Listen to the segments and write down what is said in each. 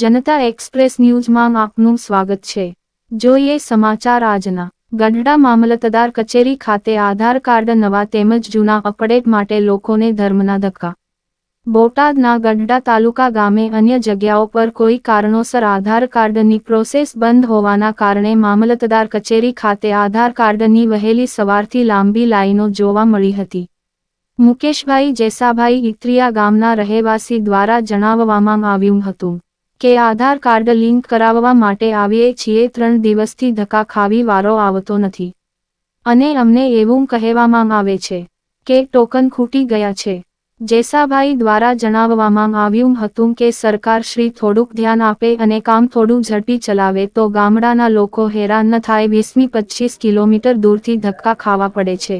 જનતા express ન્યૂઝમાં આપનું સ્વાગત છે. જોઈએ સમાચાર આજના. ગઢડા મામલતદાર કચેરી ખાતે આધાર કાર્ડ નવા તેમજ જૂના અપડેટ માટે લોકોને ધર્મના ધક્કા. બોટાદના ગઢડા તાલુકા ગામે અન્ય જગ્યાઓ પર કોઈ કારણોસર આધાર કાર્ડની પ્રોસેસ બંધ હોવાના કારણે મામલતદાર કચેરી ખાતે આધાર કાર્ડની વહેલી સવારથી લાંબી લાઈનો જોવા મળી હતી. મુકેશભાઈ જેસાભાઈ ઇત્રિયા ગામના રહેવાસી દ્વારા જણાવવામાં આવ્યું હતું. કે આધાર કાર્ડ લિંક કરાવવા માટે આવીએ છીએ, ત્રણ દિવસથી ધક્કા ખાવી વારો આવતો નથી. અને અમને એવું કહેવામાં આવે છે કે ટોકન ખૂટી ગયા છે. જેસાભાઈ દ્વારા જણાવવામાં આવ્યું હતું કે સરકાર શ્રી થોડુંક ધ્યાન આપે અને કામ થોડું ઝડપી ચલાવે તો ગામડાના લોકો હેરાન ન થાય. વીસમી પચીસ કિલોમીટર દૂરથી ધક્કા ખાવા પડે છે.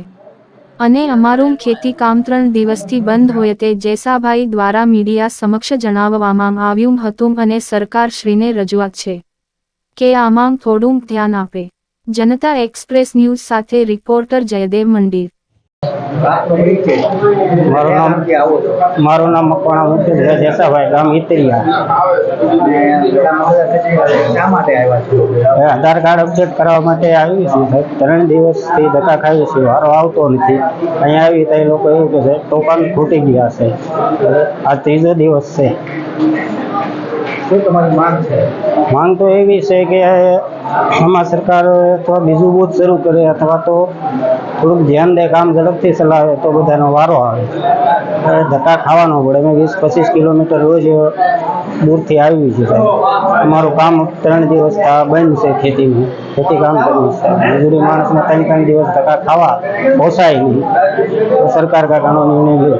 અને અમારું ખેતી કામ ત્રણ દિવસથી બંધ હોય તે જેસાભાઈ દ્વારા મીડિયા સમક્ષ જણાવવામાં આવ્યું હતું અને સરકારશ્રીને રજૂઆત છે કે આમાં થોડું ધ્યાન આપે. જનતા એક્સપ્રેસ ન્યૂઝ સાથે રિપોર્ટર જયદેવ મંદિર મારું નામ મારું નામ મકવાણા મુકેશભાઈ જેસાભાઈ ગામ ઇતરિયા છો આધાર કાર્ડ અપડેટ કરવા માટે આવી છું સાહેબ. ત્રણ દિવસથી ધક્કા ખાઈએ છીએ. વારો આવતો નથી. અહીંયા આવી તો એ લોકો એવું કહે છે ટોકન ખૂટી ગયા છે. આ ત્રીજો દિવસ છે. શું તમારી માંગ છે? માંગ તો એવી છે કે આમાં સરકાર અથવા બીજું બૂથ શરૂ કરે અથવા તો થોડુંક ધ્યાન દે, કામ ઝડપથી ચલાવે તો બધાનો વારો આવે. ધક્કા ખાવાનો પડે. અમે વીસ પચીસ કિલોમીટર રોજ દૂરથી આવી છે અમારું કામ ત્રણ દિવસ બંધ છે ખેતીનું. ખેતી કામ કરવું છે. મજૂરી માણસને ત્રણ ત્રણ દિવસ ધક્કા ખાવા પોસાય નહીં. તો સરકાર કાકાનો નિર્ણય લે.